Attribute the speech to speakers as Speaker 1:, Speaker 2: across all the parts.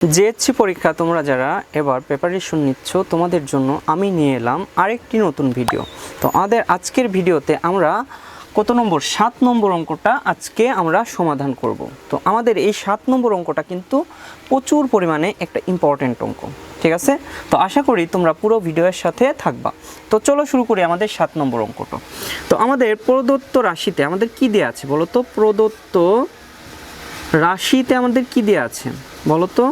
Speaker 1: JSC পরীক্ষা তোমরা যারা এবার প্রিপারেশন নিচ্ছ, তোমাদের জন্য আমি নিয়ে এলাম আরেকটি নতুন ভিডিও তো আমাদের আজকের ভিডিওতে আমরা কত নম্বর? সাত নম্বর অঙ্কটা আজকে আমরা সমাধান করব। তো আমাদের এই সাত নম্বর অঙ্কটা কিন্তু প্রচুর পরিমাণে একটা ইম্পর্ট্যান্ট অঙ্ক, ঠিক আছে? তো আশা করি তোমরা পুরো ভিডিওর সাথে থাকবা। তো চলো শুরু করি আমাদের সাত নম্বর অঙ্কটা। তো আমাদের প্রদত্ত রাশিতে আমাদের কি দেওয়া আছে বলো তো প্রদত্ত রাশিতে আমাদের কি দেওয়া আছে বলো তো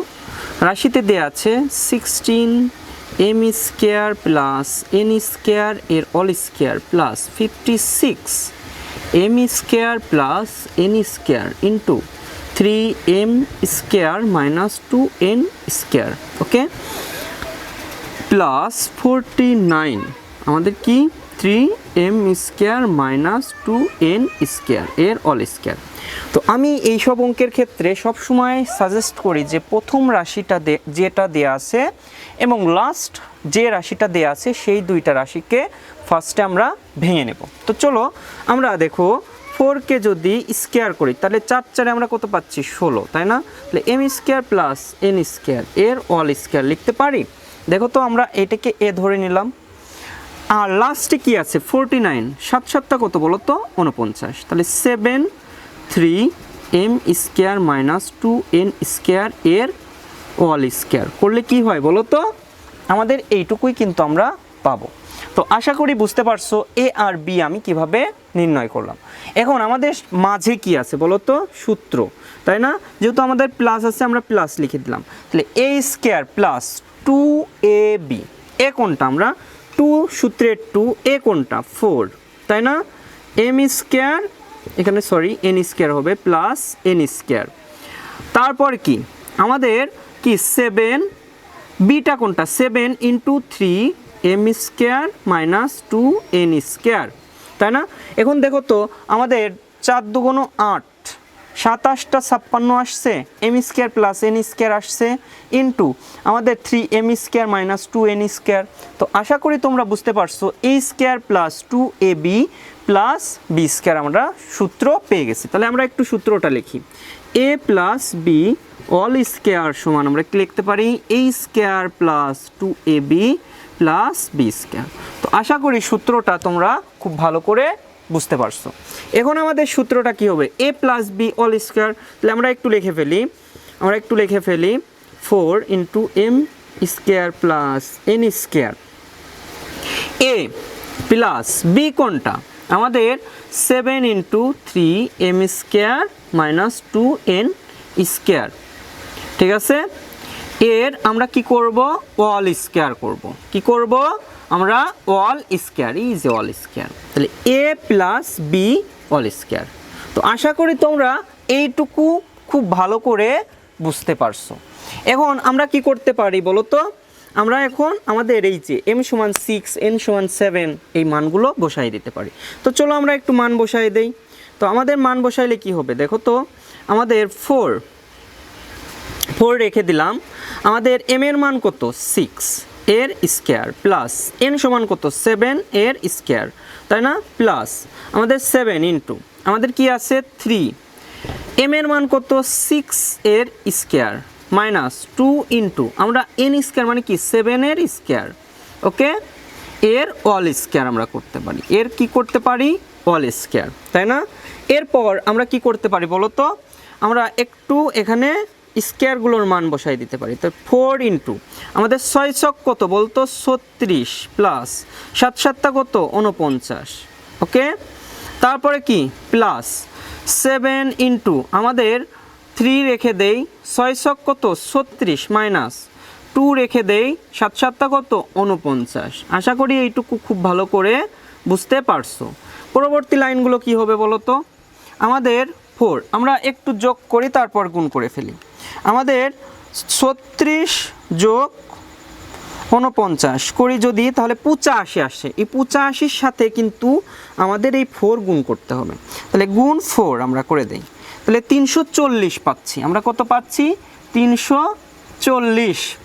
Speaker 1: রাশিতে দেওয়া আছে sixteen M square plus N square এর whole square plus fifty six M square plus N square into three M square minus two N square okay plus forty nine আমাদের কি? Three M square minus two N square এর all square তো আমি এই সব অঙ্কের ক্ষেত্রে সবসময় সাজেস্ট করি যে প্রথম রাশিটা যেটা দেয়া আছে এবং লাস্ট যে রাশিটা দেয়া আছে সেই দুইটা রাশিকে ফার্স্টে আমরা ভেঙে নেব। তো চলো আমরা দেখো ফোরকে যদি স্কোয়ার করি, তাহলে চার চারে আমরা কত পাচ্ছি? ষোলো, তাই না? তাহলে M square plus N square এর অল স্কোয়ার লিখতে পারি? দেখো তো আমরা এটাকে এ ধরে নিলাম। আর লাস্টে কি আছে? ফোরটি নাইন সাত সাতটা কত বলো তো উনপঞ্চাশ তাহলে seven three M square minus two N square এর ওয়াল স্কোয়ার করলে কি হয় বলো তো আমাদের এইটুকুই কিন্তু আমরা পাবো। তো আশা করি বুঝতে পারছ এ আর বি আমি কীভাবে নির্ণয় করলাম। এখন আমাদের মাঝে কি আছে বলো তো সূত্র। তাই না? যেহেতু আমাদের প্লাস আছে, আমরা প্লাস লিখে দিলাম। তাহলে a square plus two a b a কোনটা আমরা টু সূত্রের টু, এ কোনটা? ফোর, তাই না? এম স্কোয়ার, এখানে সরি, এন স্কোয়ার হবে প্লাস এন স্কোয়ার। তারপর কি? আমাদের কি সেভেন, বিটা কোনটা? Seven into three, m square minus two n square, তাই না? এখন দেখো তো, আমাদের চার দুগুণ আট সাতাশটা ছাপ্পান্ন আসছে m square plus n square আসছে ইন্টু আমাদের three m square minus two n square তো আশা করি তোমরা বুঝতে পারছ a square plus two a b plus b square আমরা সূত্র পেয়ে গেছি। তাহলে আমরা একটু সূত্রটা লিখি। A plus b all square সমান আমরা কি লিখতে পারি? A square plus two a b plus b square তো আশা করি সূত্রটা তোমরা খুব ভালো করে বুঝতে পারছ। এখন আমাদের সূত্রটা কি হবে? A plus b all square তাহলে আমরা একটু লিখে ফেলি। আমরা একটু লিখে ফেলি। Four into m square plus n square a plus b কোনটা? আমাদের seven into three m square minus two n square ঠিক আছে? এর আমরা কি করব? ওয়াল স্কোয়ার করব। কি করব? আমরা all square is all square. তাহলে a plus b all square. তো আশা করি তোমরা এইটুকু খুব ভালো করে বুঝতে পারছ। এখন আমরা কি করতে পারি বলো তো আমরা এখন আমাদের এই যে এম সমান সিক্স এন সমান সেভেন এই মানগুলো বসাই দিতে পারি। তো চলো আমরা একটু মান বসাই দেই। তো আমাদের মান বসাইলে কি হবে? দেখো তো, আমাদের ফোর ফোর রেখে দিলাম। আমাদের এম এর মান কত? সিক্স এর স্কোয়ার প্লাস এন সমান কত? সেভেন এর স্কোয়ার, তাই না? প্লাস আমাদের সেভেন ইন্টু, আমাদের কি আছে? থ্রি। এম এর মান কত? সিক্স এর স্কোয়ার, মাইনাস টু ইন্টু, আমরা এন স্কোয়ার মানে কি? সেভেনের স্কোয়ার, ওকে? এর অল স্কোয়ার আমরা করতে পারি। এর কি করতে পারি? অল স্কোয়ার, তাই না? এরপর আমরা কি করতে পারি বলো তো আমরা একটু এখানে স্কোয়ারগুলোর মান বসাই দিতে পারি। তো ফোর ইন্টু আমাদের ছয় ছক কত বলতো? ছত্রিশ প্লাস সাত সাতটা কত? উনপঞ্চাশ ওকে তারপরে কি? প্লাস সেভেন ইন্টু আমাদের থ্রি রেখে দেই, ছয় ছক কত? ছত্রিশ মাইনাস টু রেখে দেই, সাত সাতটা কত? উনপঞ্চাশ আশা করি এইটুকু খুব ভালো করে বুঝতে পারছ। পরবর্তী লাইনগুলো কি হবে বলো তো আমাদের ফোর আমরা একটু যোগ করি, তারপর গুণ করে ফেলি। আমাদের ছত্রিশ যোগ উনপঞ্চাশ করি যদি, তাহলে পঁচাশি আসে। এই পঁচাশির সাথে কিন্তু আমাদের এই ফোর গুণ করতে হবে। তাহলে গুণ ফোর আমরা করে দেই। তাহলে তিনশো চল্লিশ পাচ্ছি। আমরা কত পাচ্ছি? তিনশো চল্লিশ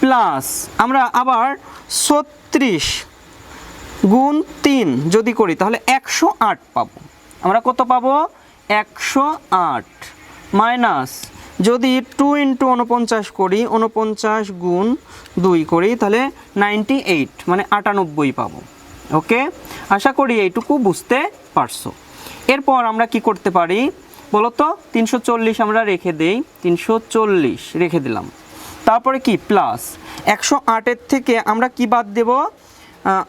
Speaker 1: প্লাস আমরা আবার ছত্রিশ গুণ তিন যদি করি, তাহলে একশো আট পাবো। আমরা কত পাবো? একশো আট মাইনাস যদি টু ইন্টু উনপঞ্চাশ করি উনপঞ্চাশ গুণ দুই করি, তাহলে নাইনটি এইট মানে আটানব্বই পাবো। ওকে আশা করি এইটুকু বুঝতে পারছ। এরপর আমরা কি করতে পারি? বলো তো তিনশো চল্লিশ আমরা রেখে দেই, তিনশো চল্লিশ রেখে দিলাম। তারপরে কি? প্লাস একশো আটের থেকে আমরা কি বাদ দেব?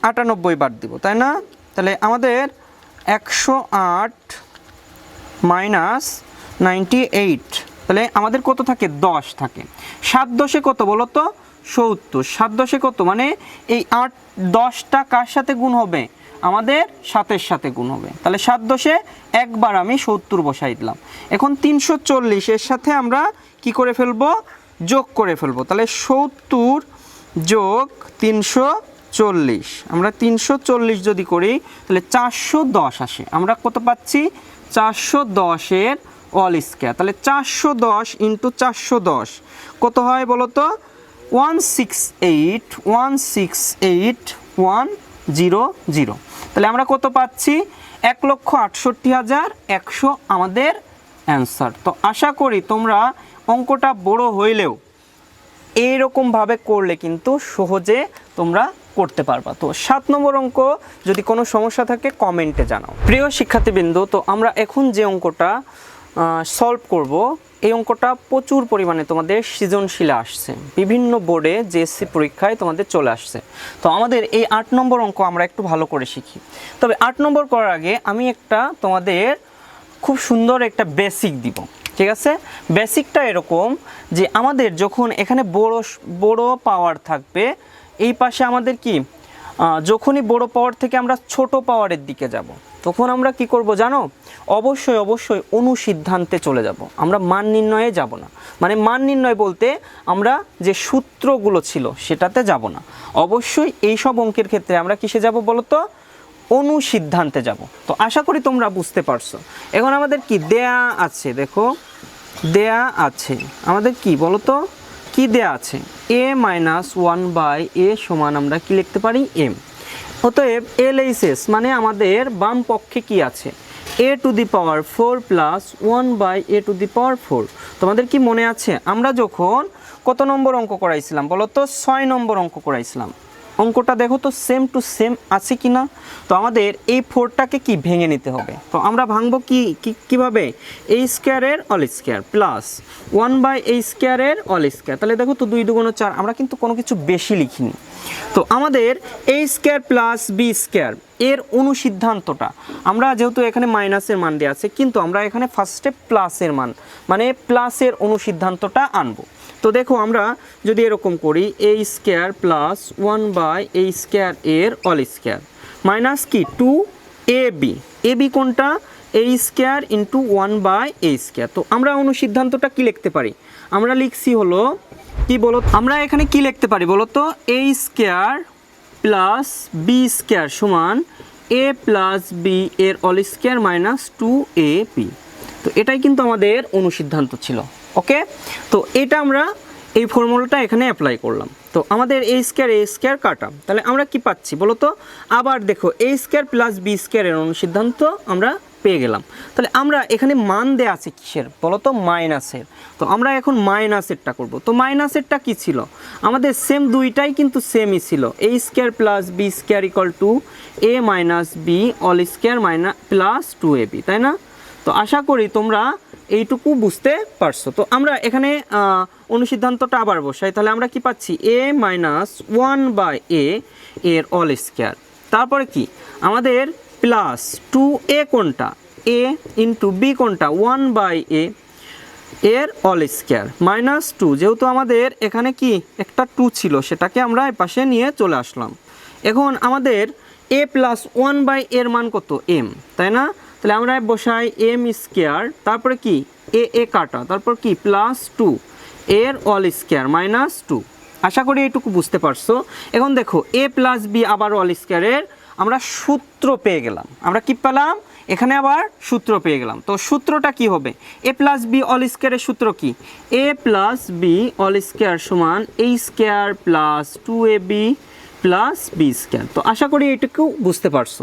Speaker 1: আটানব্বই বাদ দেব, তাই না? তাহলে আমাদের একশো আট মাইনাস নাইনটি এইট তাহলে আমাদের কত থাকে? দশ থাকে। সাত দশে কত বলো তো সত্তর। সাত দশে কত? মানে এই আট দশটা কার সাথে গুণ হবে? আমাদের সাতের সাথে গুণ হবে। তাহলে সাত দশে একবার আমি সত্তর বসাই দিলাম। এখন তিনশো চল্লিশ, এর সাথে আমরা কি করে ফেলব? যোগ করে ফেলব। তাহলে সত্তর যোগ তিনশো চল্লিশ। আমরা তিনশো চল্লিশ যদি করি, তাহলে চারশো দশ আসে। আমরা কত পাচ্ছি? চারশো দশের অল স্কোয়ার। তাহলে চারশো দশ ইন্টু চারশো দশ, কত হয় বলো তো one six eight one six eight one zero zero তাহলে আমরা কত পাচ্ছি? এক লক্ষ আটষট্টি হাজার একশো আমাদের অ্যান্সার তো আশা করি তোমরা অঙ্কটা বড় হইলেও এইরকমভাবে করলে কিন্তু সহজে তোমরা করতে পারবা। তো সাত নম্বর অঙ্ক, যদি কোনো সমস্যা থাকে কমেন্টে জানাও। প্রিয় শিক্ষার্থীবৃন্দ, তো আমরা এখন যে অঙ্কটা সলভ করব। এই অঙ্কটা প্রচুর পরিমাণে তোমাদের সৃজনশীলে আসছে। বিভিন্ন বোর্ডে জেএসসি পরীক্ষায় তোমাদের চলে আসছে। তো আমাদের এই আট নম্বর অঙ্ক আমরা একটু ভালো করে শিখি। তবে আট নম্বর করার আগে আমি একটা তোমাদের খুব সুন্দর একটা বেসিক দিব। ঠিক আছে? বেসিকটা এরকম যে আমাদের যখন এখানে বড় বড় পাওয়ার থাকবে, এই পাশে আমাদের কি? যখনই বড় পাওয়ার থেকে আমরা ছোট পাওয়ারের দিকে যাব। তখন আমরা কি করব জানো? অবশ্যই অবশ্যই অনুসিদ্ধান্তে চলে যাব। আমরা মান নির্ণয়ে যাব না। মানে মান নির্ণয় বলতে আমরা যে সূত্রগুলো ছিল সেটাতে যাব না। অবশ্যই এই সব অঙ্কের ক্ষেত্রে আমরা কিসে যাব বলো তো অনুসিদ্ধান্তে যাব। তো আশা করি তোমরা বুঝতে পারছ। এখন আমাদের কি দেয়া আছে দেখো? দেয়া আছে। আমাদের কি বলো তো কি দেয়া আছে? A minus one by a সমান আমরা কি লিখতে পারি? এম অতএব এল এইচ এস মানে আমাদের বাম পক্ষে কি আছে? A to the power four plus one by a to the power four তোমাদের কি মনে আছে? আমরা যখন কত নম্বর অঙ্ক করাইছিলাম বলো তো ছয় নম্বর অঙ্ক করাইছিলাম। অঙ্কটা দেখো তো সেম টু সেম আছে কি না তো আমাদের এই ফোরটাকে কি ভেঙে নিতে হবে? তো আমরা ভাঙবো কি কীভাবে? এই স্কোয়ারের all square plus one by এই স্কোয়ারের অল স্কোয়ার তাহলে দেখো তো দুই দুগুণ চার, আমরা কিন্তু কোনো কিছু বেশি লিখিনি। তো আমাদের এই স্কোয়ার প্লাস বি স্কোয়ার এর অনুসিদ্ধান্তটা, আমরা যেহেতু এখানে মাইনাসের মান দেওয়া আছে, কিন্তু আমরা এখানে ফার্স্টে প্লাসের মান মানে প্লাসের অনুসিদ্ধান্তটা আনব। তো দেখো আমরা যদি এরকম করি a square plus one by a square এর অল স্কোয়ার মাইনাস কি? Two a b a b কোনটা? A square into one by a square তো আমরা অনুসিদ্ধান্তটা কি লিখতে পারি? আমরা লিখছি হলো, কি বলো? আমরা এখানে কি লিখতে পারি বলো তো? A square plus b square সমান এ প্লাস বি এর all square minus two a p তো এটাই কিন্তু আমাদের অনুসিদ্ধান্ত ছিল। ওকে তো এটা আমরা এই ফর্মুলাটা এখানে অ্যাপ্লাই করলাম। তো আমাদের এ স্কোয়ার এ স্কোয়ার কাটা। তাহলে আমরা কি পাচ্ছি বলো তো আবার দেখো এ স্কোয়ার প্লাস বি স্কোয়ারের অনুসিদ্ধান্ত আমরা পেয়ে গেলাম। তাহলে আমরা এখানে মান দেয়া আছে কিসের? বলো তো মাইনাসের তো আমরা এখন মাইনাসেরটা করব। তো মাইনাসেরটা কি ছিল? আমাদের সেম দুইটাই কিন্তু সেমই ছিল। A square plus b square equal to a minus b all square minus plus two a b তাই না? তো আশা করি তোমরা এইটুকু বুঝতে পারছ। তো আমরা এখানে অনুসিদ্ধান্তটা আবার বসাই। তাহলে আমরা কি পাচ্ছি? A minus one by a এর অল স্কোয়ার। তারপরে কি? আমাদের প্লাস টু এ কোনটা? এ ইন্টু বি কোনটা? ওয়ান বাই এ এর অল স্কোয়ার। মাইনাস টু, যেহেতু আমাদের এখানে কি? একটা টু ছিল, সেটাকে আমরা পাশে নিয়ে চলে আসলাম। এখন আমাদের এ প্লাস ওয়ান বাই এর মান কত? এম, তাই না? তাহলে আমরা বসাই এম স্কোয়ার তারপরে কি? এ এ কাটা, তারপর কি? প্লাস টু এর অল স্কোয়ার মাইনাস টু আশা করি এটুকু বুঝতে পারছ। এখন দেখো এ প্লাস বি আবার অল স্কোয়ারের আমরা সূত্র পেয়ে গেলাম। আমরা কি পেলাম? এখানে আবার সূত্র পেয়ে গেলাম। তো সূত্রটা কি হবে? এ প্লাস বি অল স্কোয়ারের সূত্র কি? A plus b all square সমান a square plus two a b plus b square তো আশা করি এটুকু বুঝতে পারছ।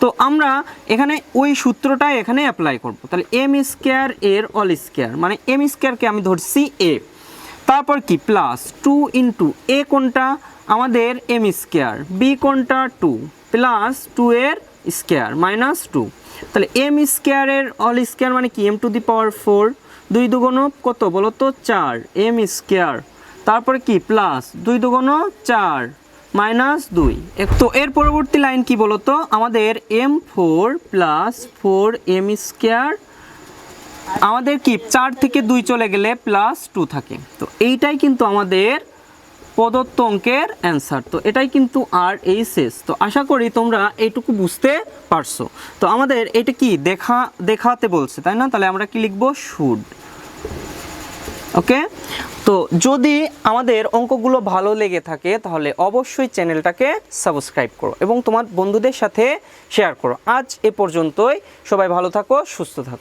Speaker 1: তো আমরা এখানে ওই সূত্রটা এখানে অ্যাপ্লাই করব। তাহলে এম স্কোয়ার এর অল স্কোয়ার মানে এম স্কোয়ারকে আমি ধরছি এ তারপর কি? প্লাস টু ইন্টু এ কোনটা? আমাদের এম স্কোয়ার বি কোনটা? টু প্লাস টু এর স্কোয়ার মাইনাস টু তাহলে এম স্কোয়ারের অল স্কোয়ার মানে কি? M to the power four দুই দুগুণ কত বলো তো চার। এম স্কোয়ার তারপরে কি? প্লাস দুই দুগুণ চার। মাইনাস দুই। তো এর পরবর্তী লাইন কি বলো তো আমাদের m four plus four m square আমাদের কি? চার থেকে দুই চলে গেলে প্লাস টু থাকে। তো এইটাই কিন্তু আমাদের প্রদত্ত অঙ্কের অ্যান্সার। তো এটাই কিন্তু আর এই শেষ। তো আশা করি তোমরা এইটুকু বুঝতে পারছ। তো আমাদের এটা কি? দেখা দেখাতে বলছে, তাই না? তাহলে আমরা কি লিখব? শুড। ওকে তো যদি আমাদের অঙ্কগুলো ভালো লেগে থাকে, তাহলে অবশ্যই চ্যানেলটাকে সাবস্ক্রাইব করো এবং তোমার বন্ধুদের সাথে শেয়ার করো। আজ এ পর্যন্তই। সবাই ভালো থাকো, সুস্থ থাকো।